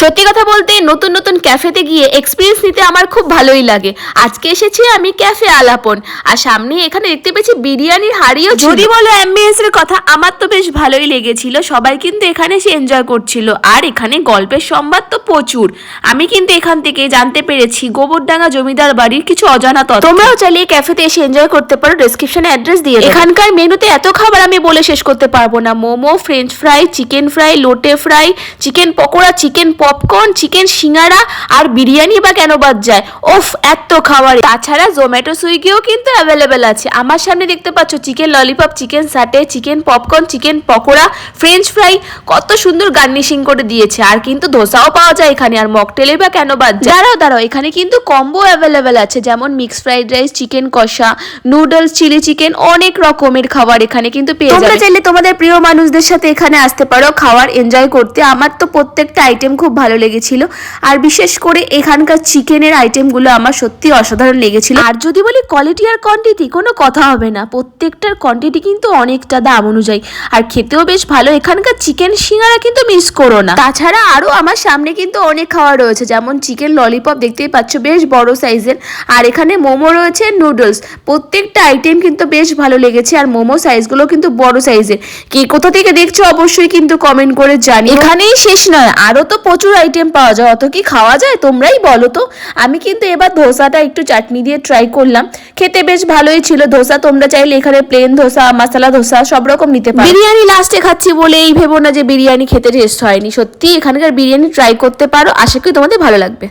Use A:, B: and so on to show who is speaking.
A: সত্যি কথা বলতে নতুন নতুন ক্যাফেতে গিয়ে এক্সপিরিয়েন্স নিতে আমার খুব ভালোই লাগে। আজকে এসেছি আমি ক্যাফে আলাপন আর সামনে এখানে দেখতে পেয়েছি বিরিয়ানির হাড়িও
B: যদি বলো অ্যাম্বিয়েন্স এর কথা আমার তো বেশ ভালোই লেগেছিল সবাই কিন্তু এখানে এসে এনজয় করছিল আর এখানে গল্পের সম্বাদ তো প্রচুর। আমি কিন্তু এখান থেকে জানতে পেরেছি গোবরডাঙ্গা জমিদার বাড়ির কিছু অজানা তথ্য।
A: তোমরাও চালিয়ে ক্যাফেতে এসে এনজয় করতে পারো ডেসক্রিপশনে অ্যাড্রেস দিয়ে এখানকার মেনুতে এত খাবার আমি বলে শেষ করতে পারব না। Momo French fry chicken fry লোটে fry chicken pakora chicken popcorn chicken সিঙ্গারা আর বিরিয়ানি বা কেন বাদ যায়? ওফ এত খাবার। তাছাড়া জোম্যাটো সুইগিও কিন্তু অ্যাভেলেবেল আছে। আমার সামনে দেখতে পাচ্ছ chicken lollipop chicken satay chicken popcorn chicken pakora French fry কত সুন্দর গার্নিশিং করে দিয়েছে। আর কিন্তু ধোসাও পাওয়া যায় এখানে। আর মকটেলে বা কেন বাদ যায়? দাঁড়াও দাঁড়াও। এখানে কিন্তু কম্বো অ্যাভেলেবেল আছে। যেমন মিক্স ফ্রাইড রাইস চিকেন কষা নুডলস চিলি চিকেন অনেক রকমের খাবার এখানে কিন্তু পেয়ে
B: তোমরা
A: যাবে।
B: চাইলে তোমাদের প্রিয় মানুষদের সাথে এখানে আসতে পারো খাওয়ার এনজয় করতে। আমার তো প্রত্যেকটা আইটেম খুব ভালো লেগেছিল। আর বিশেষ করে এখানকার চিকেনের আইটেমগুলো আমার সত্যি অসাধারণ লেগেছিল।
A: আর যদি বলি কোয়ালিটি আর কোয়ান্টিটি কোনো কথা হবে না। প্রত্যেকটার কোয়ান্টিটি কিন্তু অনেকটা দাম অনুযায়ী। আর খেতেও বেশ ভালো। এখানকার চিকেন সিঙ্গারা কিন্তু মিস করো না।
B: তাছাড়া আরও আমার সামনে কিন্তু অনেক খাবার রয়েছে। যেমন চিকেন ললিপপ দেখতেই পাচ্ছ, বেশ বড় সাইজের আর এখানে মোমো রয়েছে নুডলস প্রত্যেকটা আইটেম কিন্তু বেশ ভালো লেগেছে। আর মোমো সাইজগুলো কিন্তু বড় সাইজের কি কোথা থেকে দেখছ অবশ্যই কিন্তু কমেন্ট করে জানি
A: এখানেই শেষ নয়, আরও তো প্রচুর আইটেম পাওয়া যায়। অত কি খাওয়া যায়? তোমরাই বলো তো।
B: আমি কিন্তু এবার ধোসাটা একটু চাটনি দিয়ে ট্রাই করলাম। খেতে বেশ ভালোই ছিল। ধোসা তোমরা চাইলে এখানে প্লেন ধোসা, মশলা ধোসা সব রকম নিতে পারো।
A: বিরিয়ানি লাস্টে খাচ্ছি বলে এই ভেবো না যে বিরিয়ানি খেতে টেস্ট হয়নি।
B: সত্যি এখানকার বিরিয়ানি ট্রাই করতে পারো। আশা করি তোমাদের ভালো লাগবে।